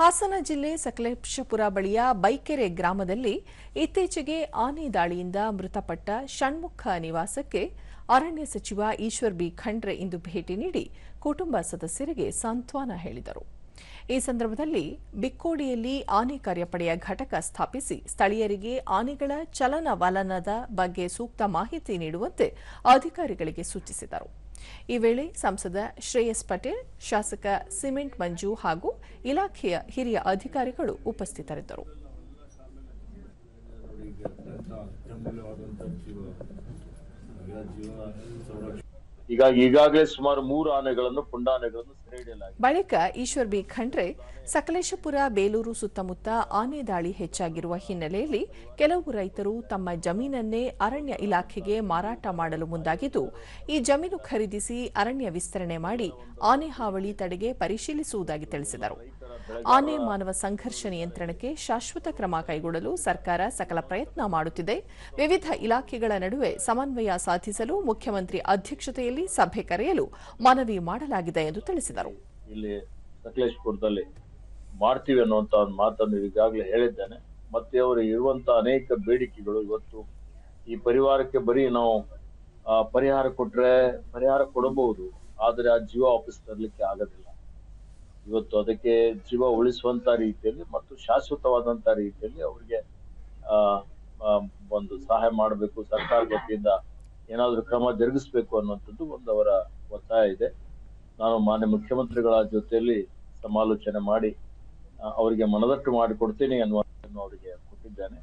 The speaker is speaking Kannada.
ಹಾಸನ ಜಿಲ್ಲೆ ಸಕಲೇಶಪುರ ಬಳಿಯ ಬೈಕೆರೆ ಗ್ರಾಮದಲ್ಲಿ ಇತ್ತೀಚೆಗೆ ಆನೆ ದಾಳಿಯಿಂದ ಮೃತಪಟ್ಟ ಷಣ್ಮುಖ ನಿವಾಸಕ್ಕೆ ಅರಣ್ಯ ಸಚಿವ ಈಶ್ವರ್ ಬಿ. ಖಂಡ್ರೆ ಇಂದು ಭೇಟಿ ನೀಡಿ ಕುಟುಂಬ ಸದಸ್ಯರಿಗೆ ಸಾಂತ್ವನ ಹೇಳಿದರು. ಈ ಸಂದರ್ಭದಲ್ಲಿ ಬಿಕ್ಕೋಡಿಯಲ್ಲಿ ಆನೆ ಕಾರ್ಯಪಡೆಯ ಘಟಕ ಸ್ಥಾಪಿಸಿ ಸ್ಥಳೀಯರಿಗೆ ಆನೆಗಳ ಚಲನವಲನದ ಬಗ್ಗೆ ಸೂಕ್ತ ಮಾಹಿತಿ ನೀಡುವಂತೆ ಅಧಿಕಾರಿಗಳಿಗೆ ಸೂಚಿಸಿದರು. ಈ ವೇಳೆ ಸಂಸದ ಶ್ರೇಯಸ್ ಪಟೇಲ್ ಶಾಸಕ ಸಿಮೆಂಟ್ ಮಂಜು ಹಾಗೂ ಇಲಾಖೆಯ ಹಿರಿಯ ಅಧಿಕಾರಿಗಳು ಉಪಸ್ಥಿತರಿದ್ದರು. ಹೀಗಾಗಿ ಈಗಾಗಲೇ ಸುಮಾರು ಮೂರು ಆನೆಗಳನ್ನು, ಪುಂಡಾನೆಗಳನ್ನು ಸೆರೆ ಹಿಡಿಯಲಾಗಿದೆ. ಬಳಿಕ ಈಶ್ವರ್ ಬಿ ಖಂಡ್ರೆ, ಸಕಲೇಶಪುರ ಬೇಲೂರು ಸುತ್ತಮುತ್ತ ಆನೆ ದಾಳಿ ಹೆಚ್ಚಾಗಿರುವ ಹಿನ್ನೆಲೆಯಲ್ಲಿ ಕೆಲವು ರೈತರು ತಮ್ಮ ಜಮೀನನ್ನೇ ಅರಣ್ಯ ಇಲಾಖೆಗೆ ಮಾರಾಟ ಮಾಡಲು ಮುಂದಾಗಿದ್ದು, ಈ ಜಮೀನು ಖರೀದಿಸಿ ಅರಣ್ಯ ವಿಸ್ತರಣೆ ಮಾಡಿ ಆನೆ ಹಾವಳಿ ತಡೆಗೆ ಪರಿಶೀಲಿಸುವುದಾಗಿ ತಿಳಿಸಿದರು. ಆನೆ ಮಾನವ ಸಂಘರ್ಷ ನಿಯಂತ್ರಣಕ್ಕೆ ಶಾಶ್ವತ ಕ್ರಮ ಕೈಗೊಳ್ಳಲು ಸರ್ಕಾರ ಸಕಲ ಪ್ರಯತ್ನ ಮಾಡುತ್ತಿದೆ. ವಿವಿಧ ಇಲಾಖೆಗಳ ನಡುವೆ ಸಮನ್ವಯ ಸಾಧಿಸಲು ಮುಖ್ಯಮಂತ್ರಿ ಅಧ್ಯಕ್ಷತೆಯಲ್ಲಿ ಸಭೆ ಕರೆಯಲು ಮನವಿ ಮಾಡಲಾಗಿದೆ ಎಂದು ತಿಳಿಸಿದರು. ಇಲ್ಲಿ ಸಕಲೇಶ್ಪುರದಲ್ಲಿ ಮಾಡ್ತೀವಿ ಅನ್ನುವಂತ ಒಂದು ಮಾತನ್ನು ಈಗಾಗಲೇ ಹೇಳಿದ್ದೇನೆ. ಮತ್ತೆ ಅವರು ಇರುವಂತ ಅನೇಕ ಬೇಡಿಕೆಗಳು ಇವತ್ತು ಈ ಪರಿವಾರಕ್ಕೆ ಬರೀ ನಾವು ಪರಿಹಾರ ಕೊಟ್ರೆ ಪರಿಹಾರ ಕೊಡಬಹುದು, ಆದರೆ ಆ ಜೀವ ವಾಪಸ್ ತರಲಿಕ್ಕೆ ಆಗೋದಿಲ್ಲ. ಇವತ್ತು ಅದಕ್ಕೆ ಜೀವ ಉಳಿಸುವಂತ ರೀತಿಯಲ್ಲಿ ಮತ್ತು ಶಾಶ್ವತವಾದಂತ ರೀತಿಯಲ್ಲಿ ಅವರಿಗೆ ಒಂದು ಸಹಾಯ ಮಾಡಬೇಕು ಸರ್ಕಾರದ ವತಿಯಿಂದ ಏನಾದರೂ ಕ್ರಮ ಜರುಗಿಸಬೇಕು ಅನ್ನುವಂಥದ್ದು ಒಂದು ಅವರ ಒತ್ತಾಯ ಇದೆ. ನಾನು ಮಾನ್ಯ ಮುಖ್ಯಮಂತ್ರಿಗಳ ಜೊತೆಯಲ್ಲಿ ಸಮಾಲೋಚನೆ ಮಾಡಿ ಅವರಿಗೆ ಮನದಟ್ಟು ಮಾಡಿಕೊಡ್ತೀನಿ ಅನ್ನುವಂಥದ್ದನ್ನು ಅವರಿಗೆ ಕೊಟ್ಟಿದ್ದೇನೆ.